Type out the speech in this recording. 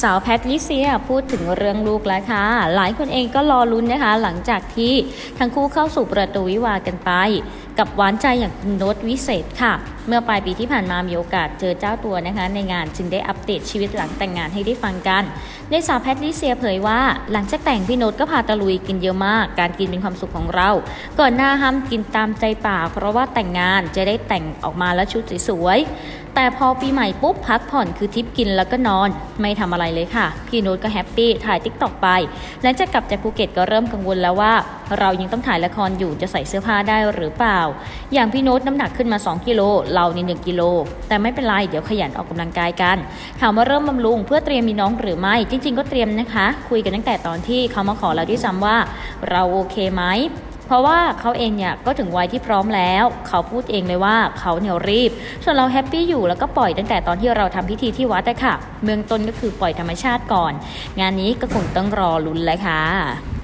สาวแพทลิเซียพูดถึงเรื่องลูกแล้วค่ะ หลายคนเองก็รอลุ้นนะคะ หลังจากที่ทั้งคู่เข้าสู่ประตูวิวากันไป กับหวานใจอย่างโนตวิเศษค่ะ เมื่อปลายปีที่ผ่านมามีโอกาสเจอเจ้าตัวนะคะ ในงานจึงได้อัปเดตชีวิตหลังแต่งงานให้ได้ฟังกันในสาวแพทลิเซียเผยว่า หลังจากแต่งพี่โนตก็พาตะลุยกินเยอะมาก การกินเป็นความสุขของเรา ก่อนหน้าห้ามกินตามใจปากเพราะว่าแต่งงานจะได้แต่งออกมาแล้วชุดสวยแต่พอปีใหม่ปุ๊บพักผ่อนคือทิปกินแล้วก็นอน ไม่ทำอะไรเลยค่ะ พี่โน้ตก็แฮปปี้ถ่ายติ๊กตอกไปหลังจากกลับจากภูเก็ตก็เริ่มกังวลแล้วว่า เรายังต้องถ่ายละครอยู่จะใส่เสื้อผ้าได้หรือเปล่า อย่างพี่โน้ตน้ำหนักขึ้นมา 2 กิโลเรานี่1กิโลแต่ไม่เป็นไรเดี๋ยวขยันออกกำลังกายกัน ถามว่าเริ่มบำรุงเพื่อเตรียมมีน้องหรือไม่จริง ๆ ก็เตรียมนะคะ คุยกันตั้งแต่ตอนที่เขามาขอเราด้วยซ้ำว่า เราโอเคไหม เพราะว่าเขาเองเนี่ยก็ถึงวัยที่พร้อมแล้ว เขาพูดเองเลยว่าเขาเนี่ยรีบ ส่วนเราแฮปปี้อยู่แล้วก็ปล่อยตั้งแต่ตอนที่เราทำพิธีที่วัดอะค่ะ เมืองต้นก็คือปล่อยธรรมชาติก่อน งานนี้ก็คงต้องรอลุ้นเลยค่ะ